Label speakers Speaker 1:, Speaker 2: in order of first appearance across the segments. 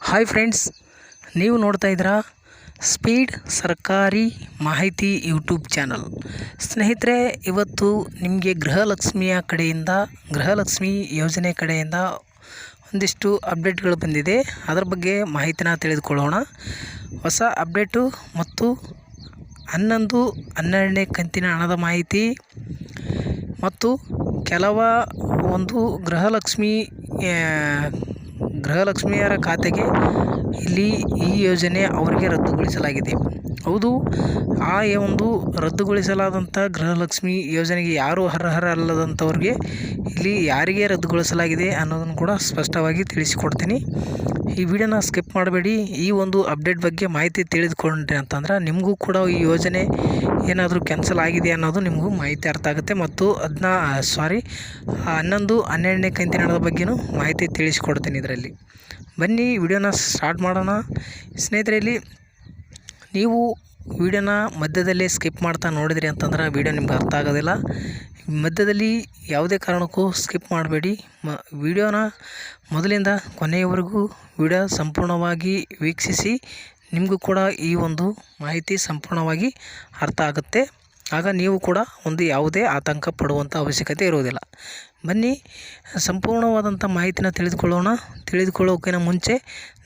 Speaker 1: Hi friends ನೀವು ನೋಡ್ತಾ ಇದ್ದೀರಾ ಸ್ಪೀಡ್ ಸರ್ಕಾರಿ ಮಾಹಿತಿ ಯೂಟ್ಯೂಬ್ ಚಾನಲ್ ಸ್ನೇಹಿತರೆ, ಇವತ್ತು ನಿಮಗೆ ಗೃಹಲಕ್ಷ್ಮಿಯ ಕಡೆಯಿಂದ, ಗೃಹಲಕ್ಷ್ಮಿ ಯೋಜನೆ ಕಡೆಯಿಂದ ಒಂದಿಷ್ಟು ಅಪ್ಡೇಟ್ಗಳು ಬಂದಿದೆ. ಅದರ ಬಗ್ಗೆ ಮಾಹಿತಿನ ತಿಳಿದುಕೊಳ್ಳೋಣ. ಹೊಸ ಅಪ್ಡೇಟು ಮತ್ತು ಹನ್ನೊಂದು, ಹನ್ನೆರಡನೇ ಕಂತಿನ ಹಣದ ಮಾಹಿತಿ ಮತ್ತು ಕೆಲವ ಒಂದು ಗೃಹಲಕ್ಷ್ಮಿ ಗೃಹಲಕ್ಷ್ಮಿಯರ ಖಾತೆಗೆ ಇಲ್ಲಿ ಈ ಯೋಜನೆ ಅವರಿಗೆ ರದ್ದುಗೊಳಿಸಲಾಗಿದೆ. ಹೌದು. ಆ ಒಂದು ರದ್ದುಗೊಳಿಸಲಾದಂಥ ಗೃಹಲಕ್ಷ್ಮಿ ಯೋಜನೆಗೆ ಯಾರು ಅರ್ಹರ ಅಲ್ಲದಂಥವ್ರಿಗೆ ಇಲ್ಲಿ ಯಾರಿಗೆ ರದ್ದುಗೊಳಿಸಲಾಗಿದೆ ಅನ್ನೋದನ್ನು ಕೂಡ ಸ್ಪಷ್ಟವಾಗಿ ತಿಳಿಸಿಕೊಡ್ತೀನಿ. ಈ ವಿಡಿಯೋನ ಸ್ಕಿಪ್ ಮಾಡಬೇಡಿ. ಈ ಒಂದು ಅಪ್ಡೇಟ್ ಬಗ್ಗೆ ಮಾಹಿತಿ ತಿಳಿದುಕೊಂಡ್ರಿ ಅಂತಂದ್ರೆ ನಿಮಗೂ ಕೂಡ ಈ ಯೋಜನೆ ಏನಾದರೂ ಕ್ಯಾನ್ಸಲ್ ಆಗಿದೆ ಅನ್ನೋದು ನಿಮಗೂ ಮಾಹಿತಿ ಅರ್ಥ ಆಗುತ್ತೆ. ಮತ್ತು ಅದನ್ನ ಸಾರಿ, ಹನ್ನೊಂದು, ಹನ್ನೆರಡನೇ ಕಂತಿನ ಬಗ್ಗೆನೂ ಮಾಹಿತಿ ತಿಳಿಸಿಕೊಡ್ತೀನಿ ಇದರಲ್ಲಿ. ಬನ್ನಿ, ವಿಡಿಯೋನ ಸ್ಟಾರ್ಟ್ ಮಾಡೋಣ. ಸ್ನೇಹಿತರೆ, ಇಲ್ಲಿ ನೀವು ವಿಡಿಯೋನ ಮಧ್ಯದಲ್ಲೇ ಸ್ಕಿಪ್ ಮಾಡ್ತಾ ನೋಡಿದ್ರಿ ಅಂತಂದ್ರೆ ವೀಡಿಯೋ ನಿಮ್ಗೆ ಅರ್ಥ ಆಗೋದಿಲ್ಲ. ಮಧ್ಯದಲ್ಲಿ ಯಾವುದೇ ಕಾರಣಕ್ಕೂ ಸ್ಕಿಪ್ ಮಾಡಬೇಡಿ. ಮ, ವೀಡಿಯೋನ ಮೊದಲಿಂದ ಕೊನೆಯವರೆಗೂ ವಿಡಿಯೋ ಸಂಪೂರ್ಣವಾಗಿ ವೀಕ್ಷಿಸಿ, ನಿಮಗೂ ಕೂಡ ಈ ಒಂದು ಮಾಹಿತಿ ಸಂಪೂರ್ಣವಾಗಿ ಅರ್ಥ ಆಗುತ್ತೆ. ಆಗ ನೀವು ಕೂಡ ಒಂದು ಯಾವುದೇ ಆತಂಕ ಪಡುವಂಥ ಅವಶ್ಯಕತೆ ಇರುವುದಿಲ್ಲ. ಬನ್ನಿ, ಸಂಪೂರ್ಣವಾದಂಥ ಮಾಹಿತಿನ ತಿಳಿದುಕೊಳ್ಳೋಣ. ತಿಳಿದುಕೊಳ್ಳೋಕ್ಕಿಂತ ಮುಂಚೆ,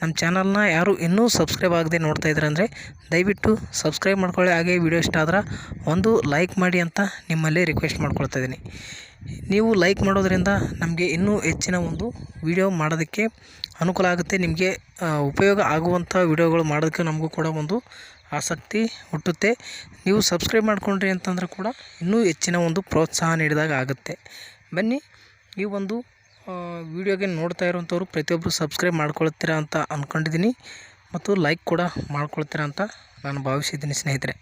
Speaker 1: ನಮ್ಮ ಚಾನಲ್ನ ಯಾರು ಇನ್ನೂ ಸಬ್ಸ್ಕ್ರೈಬ್ ಆಗದೆ ನೋಡ್ತಾ ಇದ್ದಾರೆ ಅಂದರೆ ದಯವಿಟ್ಟು ಸಬ್ಸ್ಕ್ರೈಬ್ ಮಾಡ್ಕೊಳ್ಳಿ. ಹಾಗೆ ವಿಡಿಯೋ ಇಷ್ಟ ಆದ್ರೆ ಒಂದು ಲೈಕ್ ಮಾಡಿ ಅಂತ ನಿಮ್ಮಲ್ಲಿ ರಿಕ್ವೆಸ್ಟ್ ಮಾಡ್ಕೊಳ್ತಾ ಇದ್ದೀನಿ. ನೀವು ಲೈಕ್ ಮಾಡೋದರಿಂದ ನಮಗೆ ಇನ್ನೂ ಹೆಚ್ಚಿನ ಒಂದು ವಿಡಿಯೋ ಮಾಡೋದಕ್ಕೆ ಅನುಕೂಲ ಆಗುತ್ತೆ. ನಿಮಗೆ ಉಪಯೋಗ ಆಗುವಂಥ ವಿಡಿಯೋಗಳು ಮಾಡೋದಕ್ಕೆ ನಮಗೂ ಕೂಡ ಒಂದು ಆಸಕ್ತಿ ಹುಟ್ಟುತ್ತೆ. ನೀವು ಸಬ್ಸ್ಕ್ರೈಬ್ ಮಾಡಿಕೊಂಡ್ರಿ ಅಂತಂದ್ರೆ ಕೂಡ ಇನ್ನೂ ಹೆಚ್ಚಿನ ಒಂದು ಪ್ರೋತ್ಸಾಹ ನೀಡಿದಾಗ ಆಗುತ್ತೆ. ಬನ್ನಿ ಈ ಒಂದು ವಿಡಿಯೋಗೆ ನೋಡ್ತಾ ಇರುವಂಥವ್ರು ಪ್ರತಿಯೊಬ್ಬರು ಸಬ್ಸ್ಕ್ರೈಬ್ ಮಾಡ್ಕೊಳ್ತೀರಾ ಅಂತ ಅಂದ್ಕೊಂಡಿದ್ದೀನಿ ಮತ್ತು ಲೈಕ್ ಕೂಡ ಮಾಡ್ಕೊಳ್ತೀರಾ ಅಂತ ನಾನು ಭಾವಿಸಿದ್ದೀನಿ ಸ್ನೇಹಿತರೆ.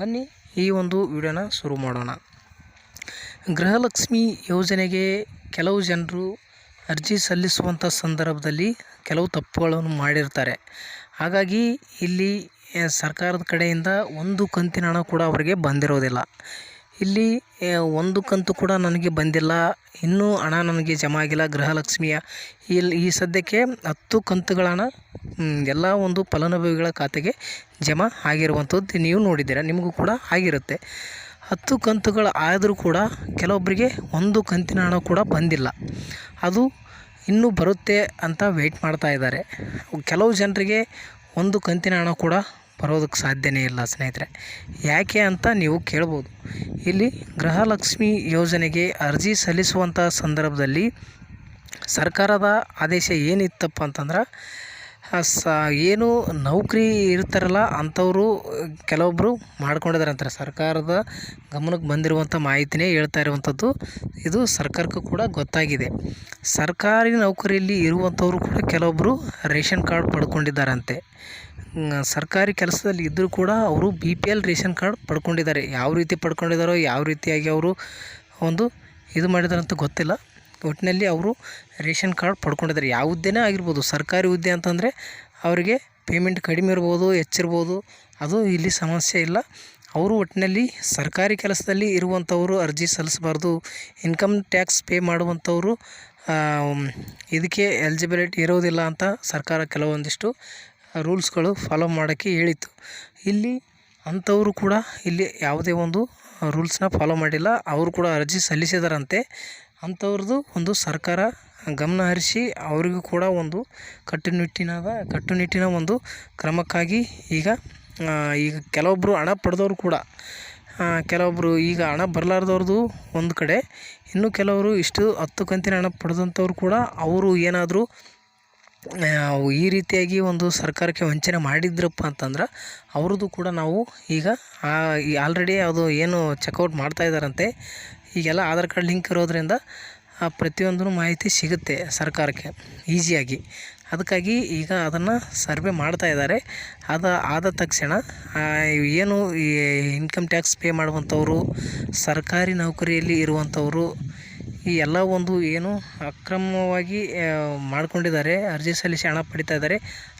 Speaker 1: ಬನ್ನಿ ಈ ಒಂದು ವಿಡಿಯೋನ ಶುರು ಮಾಡೋಣ. ಗೃಹಲಕ್ಷ್ಮಿ ಯೋಜನೆಗೆ ಕೆಲವು ಜನರು ಅರ್ಜಿ ಸಲ್ಲಿಸುವಂಥ ಸಂದರ್ಭದಲ್ಲಿ ಕೆಲವು ತಪ್ಪುಗಳನ್ನು ಮಾಡಿರ್ತಾರೆ. ಹಾಗಾಗಿ ಇಲ್ಲಿ ಸರ್ಕಾರದ ಕಡೆಯಿಂದ ಒಂದು ಕಂತಿನ ಹಣ ಕೂಡ ಅವರಿಗೆ ಬಂದಿರೋದಿಲ್ಲ. ಇಲ್ಲಿ ಒಂದು ಕಂತು ಕೂಡ ನನಗೆ ಬಂದಿಲ್ಲ. ಇನ್ನೂ ಹಣ ನನಗೆ ಜಮಾ ಆಗಿಲ್ಲ. ಗೃಹಲಕ್ಷ್ಮಿಯ ಇಲ್ಲಿ ಈ ಸದ್ಯಕ್ಕೆ ಹತ್ತು ಕಂತುಗಳ ಹಣ ಎಲ್ಲ ಒಂದು ಫಲಾನುಭವಿಗಳ ಖಾತೆಗೆ ಜಮಾ ಆಗಿರುವಂಥದ್ದು ನೀವು ನೋಡಿದ್ದೀರ. ನಿಮಗೂ ಕೂಡ ಆಗಿರುತ್ತೆ. ಹತ್ತು ಕಂತುಗಳು ಆದರೂ ಕೂಡ ಕೆಲವೊಬ್ಬರಿಗೆ ಒಂದು ಕಂತಿನ ಹಣ ಕೂಡ ಬಂದಿಲ್ಲ. ಅದು ಇನ್ನೂ ಬರುತ್ತೆ ಅಂತ ವೆಯ್ಟ್ ಮಾಡ್ತಾ ಇದ್ದಾರೆ. ಕೆಲವು ಜನರಿಗೆ ಒಂದು ಕಂತಿನ ಹಣ ಕೂಡ ಬರೋದಕ್ಕೆ ಸಾಧ್ಯವೇ ಇಲ್ಲ ಸ್ನೇಹಿತರೆ. ಯಾಕೆ ಅಂತ ನೀವು ಕೇಳ್ಬೋದು. ಇಲ್ಲಿ ಗೃಹಲಕ್ಷ್ಮಿ ಯೋಜನೆಗೆ ಅರ್ಜಿ ಸಲ್ಲಿಸುವಂಥ ಸಂದರ್ಭದಲ್ಲಿ ಸರ್ಕಾರದ ಆದೇಶ ಏನಿತ್ತಪ್ಪ ಅಂತಂದ್ರೆ ಸ ಏನು ನೌಕರಿ ಇರ್ತಾರಲ್ಲ ಅಂಥವರು ಕೆಲವೊಬ್ಬರು ಅಂತಾರೆ. ಸರ್ಕಾರದ ಗಮನಕ್ಕೆ ಬಂದಿರುವಂಥ ಮಾಹಿತಿನೇ ಹೇಳ್ತಾ ಇರುವಂಥದ್ದು ಇದು ಸರ್ಕಾರಕ್ಕೂ ಕೂಡ ಗೊತ್ತಾಗಿದೆ. ಸರ್ಕಾರಿ ನೌಕರಿಯಲ್ಲಿ ಇರುವಂಥವರು ಕೂಡ ಕೆಲವೊಬ್ಬರು ರೇಷನ್ ಕಾರ್ಡ್ ಪಡ್ಕೊಂಡಿದ್ದಾರಂತೆ. ಸರ್ಕಾರಿ ಕೆಲಸದಲ್ಲಿ ಇದ್ದರೂ ಕೂಡ ಅವರು B P L ration card ಪಡ್ಕೊಂಡಿದ್ದಾರೆ. ಯಾವ ರೀತಿ ಪಡ್ಕೊಂಡಿದ್ದಾರೋ, ಯಾವ ರೀತಿಯಾಗಿ ಅವರು ಒಂದು ಇದು ಮಾಡಿದ್ದಾರೆ ಅಂತ ಗೊತ್ತಿಲ್ಲ. ಒಟ್ಟಿನಲ್ಲಿ ಅವರು ರೇಷನ್ ಕಾರ್ಡ್ ಪಡ್ಕೊಂಡಿದ್ದಾರೆ. ಯಾವ ಹುದ್ದೆನೇ ಆಗಿರ್ಬೋದು, ಸರ್ಕಾರಿ ಹುದ್ದೆ ಅಂತಂದರೆ ಅವರಿಗೆ ಪೇಮೆಂಟ್ ಕಡಿಮೆ ಇರ್ಬೋದು, ಹೆಚ್ಚಿರ್ಬೋದು, ಅದು ಇಲ್ಲಿ ಸಮಸ್ಯೆ ಇಲ್ಲ. ಅವರು ಒಟ್ಟಿನಲ್ಲಿ ಸರ್ಕಾರಿ ಕೆಲಸದಲ್ಲಿ ಇರುವಂಥವರು ಅರ್ಜಿ ಸಲ್ಲಿಸಬಾರ್ದು ಇನ್ಕಮ್ ಟ್ಯಾಕ್ಸ್ ಪೇ ಮಾಡುವಂಥವರು ಇದಕ್ಕೆ ಎಲಿಜಿಬಿಲಿಟಿ ಇರೋದಿಲ್ಲ ಅಂತ ಸರ್ಕಾರ ಕೆಲವೊಂದಿಷ್ಟು ರೂಲ್ಸ್ಗಳು ಫಾಲೋ ಮಾಡೋಕ್ಕೆ ಹೇಳಿತ್ತು. ಇಲ್ಲಿ ಅಂಥವರು ಕೂಡ ಇಲ್ಲಿ ಯಾವುದೇ ಒಂದು ರೂಲ್ಸ್ನ ಫಾಲೋ ಮಾಡಿಲ್ಲ. ಅವರು ಕೂಡ ಅರ್ಜಿ ಸಲ್ಲಿಸಿದಾರಂತೆ. ಅಂಥವ್ರದ್ದು ಒಂದು ಸರ್ಕಾರ ಗಮನ ಹರಿಸಿ ಅವರಿಗೂ ಕೂಡ ಒಂದು ಕಟ್ಟುನಿಟ್ಟಿನಾದ, ಕಟ್ಟುನಿಟ್ಟಿನ ಒಂದು ಕ್ರಮಕ್ಕಾಗಿ ಈಗ ಈಗ ಕೆಲವೊಬ್ಬರು ಹಣ ಪಡೆದವರು ಕೂಡ ಕೆಲವೊಬ್ಬರು ಈಗ ಹಣ ಬರಲಾರ್ದವ್ರದ್ದು ಒಂದು ಕಡೆ. ಇನ್ನು ಕೆಲವರು ಇಷ್ಟು ಹತ್ತು ಕಂತಿನ ಹಣ ಪಡೆದಂಥವ್ರು ಕೂಡ ಅವರು ಏನಾದರೂ ಈ ರೀತಿಯಾಗಿ ಒಂದು ಸರ್ಕಾರಕ್ಕೆ ವಂಚನೆ ಮಾಡಿದ್ರಪ್ಪ ಅಂತಂದ್ರೆ ಅವ್ರದ್ದು ಕೂಡ ನಾವು ಈಗ ಆಲ್ರೆಡಿ ಅದು ಏನು ಚೆಕ್ಔಟ್ ಮಾಡ್ತಾ ಇದ್ದಾರಂತೆ. ಈಗೆಲ್ಲ ಆಧಾರ್ ಕಾರ್ಡ್ ಲಿಂಕ್ ಇರೋದ್ರಿಂದ, ಆ ಪ್ರತಿಯೊಂದೂ ಮಾಹಿತಿ ಸಿಗುತ್ತೆ ಸರ್ಕಾರಕ್ಕೆ ಈಸಿಯಾಗಿ ಅದಕ್ಕಾಗಿ ಈಗ ಅದನ್ನು ಸರ್ವೆ ಮಾಡ್ತಾ ಇದ್ದಾರೆ. ಅದ, ಆದ ತಕ್ಷಣ ಏನು ಈ ಇನ್ಕಮ್ ಟ್ಯಾಕ್ಸ್ ಪೇ ಮಾಡುವಂಥವ್ರು, ಸರ್ಕಾರಿ ನೌಕರಿಯಲ್ಲಿ ಇರುವಂಥವರು ಈ ಎಲ್ಲ ಒಂದು ಏನು ಅಕ್ರಮವಾಗಿ ಮಾಡಿಕೊಂಡಿದ್ದಾರೆ. ಅರ್ಜಿ ಸಲ್ಲಿಸಿ ಹಣ ಪಡಿತಾ ಇದ್ದಾರೆ.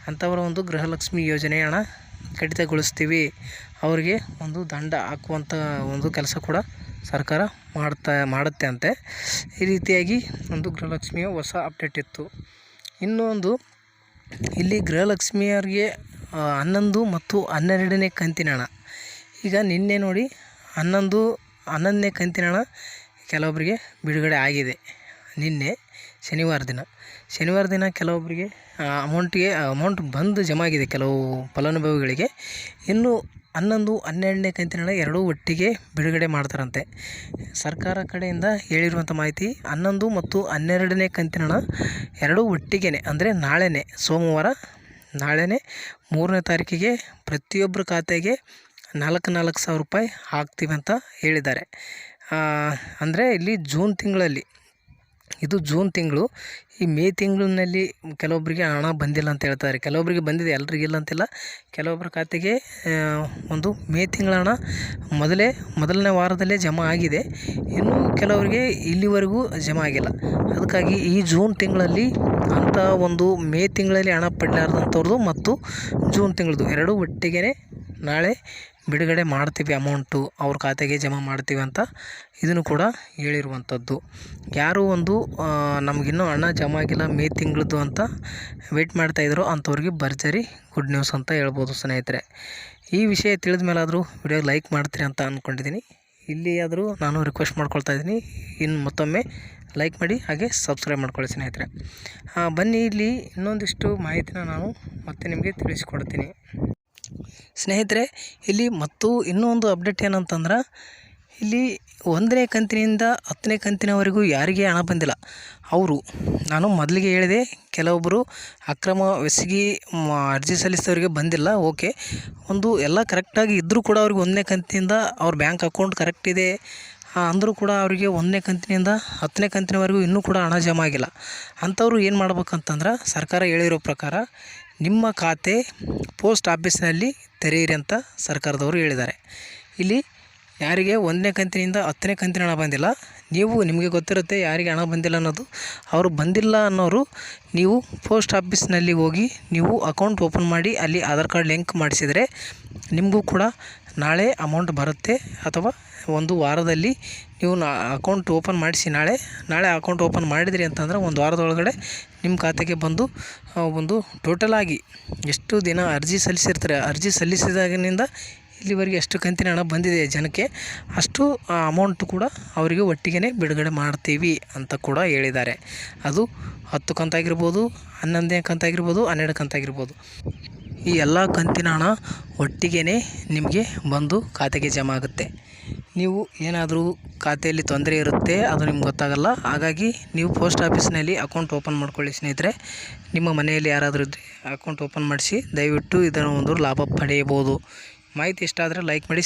Speaker 1: ಅಂಥವರ ಒಂದು ಗೃಹಲಕ್ಷ್ಮಿ ಯೋಜನೆ ಹಣ ಕಡಿತಗೊಳಿಸ್ತೀವಿ. ಅವರಿಗೆ ಒಂದು ದಂಡ ಹಾಕುವಂಥ ಒಂದು ಕೆಲಸ ಕೂಡ ಸರ್ಕಾರ ಮಾಡ್ತಾ, ಮಾಡುತ್ತೆ ಅಂತೆ. ಈ ರೀತಿಯಾಗಿ ಒಂದು ಗೃಹಲಕ್ಷ್ಮಿಯ ಹೊಸ ಅಪ್ಡೇಟ್ ಇತ್ತು. ಇನ್ನೊಂದು ಇಲ್ಲಿ ಗೃಹಲಕ್ಷ್ಮಿಯವ್ರಿಗೆ ಹನ್ನೊಂದು ಮತ್ತು ಹನ್ನೆರಡನೇ ಕಂತಿನ ಹಣ. ಈಗ ನಿನ್ನೆ ನೋಡಿ, ಹನ್ನೊಂದು, ಹನ್ನೊಂದನೇ ಕಂತಿನ ಹಣ ಕೆಲವೊಬ್ಬರಿಗೆ ಬಿಡುಗಡೆ ಆಗಿದೆ. ನಿನ್ನೆ ಶನಿವಾರ ದಿನ. ಶನಿವಾರ ದಿನ ಕೆಲವೊಬ್ಬರಿಗೆ ಅಮೌಂಟಿಗೆ ಅಮೌಂಟ್ ಬಂದು ಜಮಾ ಆಗಿದೆ ಕೆಲವು ಫಲಾನುಭವಿಗಳಿಗೆ. ಇನ್ನು ಹನ್ನೊಂದು, ಹನ್ನೆರಡನೇ ಕಂತಿನ ಎರಡೂ ಒಟ್ಟಿಗೆ ಬಿಡುಗಡೆ ಮಾಡ್ತಾರಂತೆ. ಸರ್ಕಾರ ಕಡೆಯಿಂದ ಹೇಳಿರುವಂಥ ಮಾಹಿತಿ, ಹನ್ನೊಂದು ಮತ್ತು ಹನ್ನೆರಡನೇ ಕಂತಿನ ಎರಡೂ ಒಟ್ಟಿಗೆ ಅಂದರೆ ನಾಳೆನೇ, ಸೋಮವಾರ ನಾಳೆನೇ ಮೂರನೇ ತಾರೀಕಿಗೆ ಪ್ರತಿಯೊಬ್ಬರ ಖಾತೆಗೆ ನಾಲ್ಕು ನಾಲ್ಕು ಸಾವಿರ ರೂಪಾಯಿ ಹಾಕ್ತೀವಿ ಅಂತ ಹೇಳಿದ್ದಾರೆ. ಅಂದರೆ ಇಲ್ಲಿ ಜೂನ್ ತಿಂಗಳಲ್ಲಿ, ಇದು ಜೂನ್ ತಿಂಗಳು, ಈ ಮೇ ತಿಂಗಳಿನಲ್ಲಿ ಕೆಲವೊಬ್ಬರಿಗೆ ಹಣ ಬಂದಿಲ್ಲ ಅಂತ ಹೇಳ್ತಾರೆ. ಕೆಲವೊಬ್ಬರಿಗೆ ಬಂದಿದೆ ಎಲ್ರಿಗಿಲ್ಲ ಅಂತಿಲ್ಲ. ಕೆಲವೊಬ್ಬರ ಖಾತೆಗೆ ಒಂದು ಮೇ ತಿಂಗಳ ಹಣ ಮೊದಲೇ, ಮೊದಲನೇ ವಾರದಲ್ಲೇ ಜಮಾ ಆಗಿದೆ. ಇನ್ನೂ ಕೆಲವರಿಗೆ ಇಲ್ಲಿವರೆಗೂ ಜಮಾ ಆಗಿಲ್ಲ. ಅದಕ್ಕಾಗಿ ಈ ಜೂನ್ ತಿಂಗಳಲ್ಲಿ ಅಂಥ ಒಂದು ಮೇ ತಿಂಗಳಲ್ಲಿ ಹಣ ಪಡಲಾರ್ದಂಥವ್ರದ್ದು ಮತ್ತು ಜೂನ್ ತಿಂಗಳದ್ದು ಎರಡೂ ಒಟ್ಟಿಗೆ ನಾಳೆ ಬಿಡುಗಡೆ ಮಾಡ್ತೀವಿ ಅಮೌಂಟು ಅವ್ರ ಖಾತೆಗೆ ಜಮಾ ಮಾಡ್ತೀವಿ ಅಂತ ಇದನ್ನು ಕೂಡ ಹೇಳಿರುವಂಥದ್ದು. ಯಾರು ಒಂದು ನಮಗಿನ್ನೂ ಹಣ ಜಮಾ ಆಗಿಲ್ಲ, ಮೇ ತಿಂಗಳದ್ದು ಅಂತ ವೆಯ್ಟ್ ಮಾಡ್ತಾಯಿದ್ರು ಅಂಥವ್ರಿಗೆ ಭರ್ಜರಿ ಗುಡ್ ನ್ಯೂಸ್ ಅಂತ ಹೇಳ್ಬೋದು ಸ್ನೇಹಿತರೆ. ಈ ವಿಷಯ ತಿಳಿದ ಮೇಲಾದರೂ ವಿಡಿಯೋ ಲೈಕ್ ಮಾಡ್ತೀರಿ ಅಂತ ಅಂದ್ಕೊಂಡಿದ್ದೀನಿ ಇಲ್ಲಿ ಆದರೂ ನಾನು ರಿಕ್ವೆಸ್ಟ್ ಮಾಡ್ಕೊಳ್ತಾ ಇದ್ದೀನಿ. ಇನ್ನು ಮತ್ತೊಮ್ಮೆ ಲೈಕ್ ಮಾಡಿ, ಹಾಗೆ ಸಬ್ಸ್ಕ್ರೈಬ್ ಮಾಡ್ಕೊಳ್ಳಿ ಸ್ನೇಹಿತರೆ. ಬನ್ನಿ ಇಲ್ಲಿ ಇನ್ನೊಂದಿಷ್ಟು ಮಾಹಿತಿನ ನಾನು ಮತ್ತೆ ನಿಮಗೆ ತಿಳಿಸ್ಕೊಡ್ತೀನಿ. ಸ್ನೇಹಿತರೆ, ಇಲ್ಲಿ ಮತ್ತು ಇನ್ನೂ ಒಂದು ಅಪ್ಡೇಟ್ ಏನಂತಂದ್ರೆ, ಇಲ್ಲಿ ಒಂದನೇ ಕಂತಿನಿಂದ ಹತ್ತನೇ ಕಂತಿನವರೆಗೂ ಯಾರಿಗೆ ಹಣ ಬಂದಿಲ್ಲ. ಅವರು, ನಾನು ಮೊದಲಿಗೆ ಹೇಳಿದೆ ಕೆಲವೊಬ್ಬರು ಅಕ್ರಮ ಎಸಗಿ ಮ- ಅರ್ಜಿ ಸಲ್ಲಿಸಿದವರಿಗೆ ಬಂದಿಲ್ಲ, ಓಕೆ. ಒಂದು ಎಲ್ಲ ಕರೆಕ್ಟಾಗಿ ಇದ್ದರೂ ಕೂಡ ಅವ್ರಿಗೆ ಒಂದನೇ ಕಂತಿನಿಂದ ಅವ್ರ ಬ್ಯಾಂಕ್ ಅಕೌಂಟ್ ಕರೆಕ್ಟ್ ಇದೆ. ಅಂದರೂ ಕೂಡ ಅವರಿಗೆ ಒಂದನೇ ಕಂತಿನಿಂದ ಹತ್ತನೇ ಕಂತಿನವರೆಗೂ ಇನ್ನೂ ಕೂಡ ಹಣ ಜಮಾ ಆಗಿಲ್ಲ. ಅಂಥವ್ರು ಏನು ಮಾಡ್ಬೇಕಂತಂದ್ರೆ, ಸರ್ಕಾರ ಹೇಳಿರೋ ಪ್ರಕಾರ ನಿಮ್ಮ ಖಾತೆ ಪೋಸ್ಟ್ ಆಫೀಸ್ನಲ್ಲಿ ತೆರೆಯಿರಿ ಅಂತ ಸರ್ಕಾರದವರು ಹೇಳಿದ್ದಾರೆ. ಇಲ್ಲಿ ಯಾರಿಗೆ ಒಂದನೇ ಕಂತಿನಿಂದ ಹತ್ತನೇ ಕಂತಿನ ಹಣ ಬಂದಿಲ್ಲ, ನೀವು ನಿಮಗೆ ಗೊತ್ತಿರುತ್ತೆ ಯಾರಿಗೆ ಹಣ ಬಂದಿಲ್ಲ ಅನ್ನೋದು. ಅವರು ಬಂದಿಲ್ಲ ಅನ್ನೋರು ನೀವು ಪೋಸ್ಟ್ ಆಫೀಸ್ನಲ್ಲಿ ಹೋಗಿ ನೀವು ಅಕೌಂಟ್ ಓಪನ್ ಮಾಡಿ ಅಲ್ಲಿ ಆಧಾರ್ ಕಾರ್ಡ್ ಲಿಂಕ್ ಮಾಡಿಸಿದರೆ ನಿಮಗೂ ಕೂಡ ನಾಳೆ ಅಮೌಂಟ್ ಬರುತ್ತೆ. ಅಥವಾ ಒಂದು ವಾರದಲ್ಲಿ ನೀವು ಅಕೌಂಟ್ ಓಪನ್ ಮಾಡಿಸಿ ನಾಳೆ ನಾಳೆ ಅಕೌಂಟ್ ಓಪನ್ ಮಾಡಿದಿರಿ ಅಂತಂದ್ರೆ ಒಂದು ವಾರದೊಳಗಡೆ ನಿಮ್ಮ ಖಾತೆಗೆ ಬಂದು ಒಂದು ಟೋಟಲಾಗಿ ಎಷ್ಟು ದಿನ ಅರ್ಜಿ ಸಲ್ಲಿಸಿರ್ತಾರೆ, ಅರ್ಜಿ ಸಲ್ಲಿಸಿದಾಗಿನಿಂದ ಇಲ್ಲಿವರೆಗೆ ಎಷ್ಟು ಕಂತಿನ ಹಣ ಬಂದಿದೆ ಜನಕ್ಕೆ, ಅಷ್ಟು, ಆ ಅಮೌಂಟ್ ಕೂಡ ಅವರಿಗೆ ಒಟ್ಟಿಗೆ ಬಿಡುಗಡೆ ಮಾಡ್ತೀವಿ ಅಂತ ಕೂಡ ಹೇಳಿದ್ದಾರೆ. ಅದು ಹತ್ತು ಕಂತಾಗಿರ್ಬೋದು ಹನ್ನೊಂದನೇ ಕಂತಾಗಿರ್ಬೋದು ಹನ್ನೆರಡು ಕಂತಾಗಿರ್ಬೋದು ಈ ಎಲ್ಲ ಕಂತಿನ ಹಣ ಒಟ್ಟಿಗೆ ನಿಮಗೆ ಬಂದು ಖಾತೆಗೆ ಜಮಾ ಆಗುತ್ತೆ. ನೀವು ಏನಾದರೂ ಖಾತೆಯಲ್ಲಿ ತೊಂದರೆ ಇರುತ್ತೆ, ಅದು ನಿಮ್ಗೆ ಗೊತ್ತಾಗಲ್ಲ. ಹಾಗಾಗಿ ನೀವು ಪೋಸ್ಟ್ ಆಫೀಸ್ನಲ್ಲಿ ಅಕೌಂಟ್ ಓಪನ್ ಮಾಡ್ಕೊಳ್ಳಿ ಸ್ನೇಹಿತರೆ. ನಿಮ್ಮ ಮನೆಯಲ್ಲಿ ಯಾರಾದರೂ ಇದ್ದರೆ ಅಕೌಂಟ್ ಓಪನ್ ಮಾಡಿಸಿ, ದಯವಿಟ್ಟು ಇದರ ಒಂದು ಲಾಭ ಪಡೆಯಬಹುದು. ಮಾಹಿತಿ ಇಷ್ಟ ಆದರೆ ಲೈಕ್ ಮಾಡಿ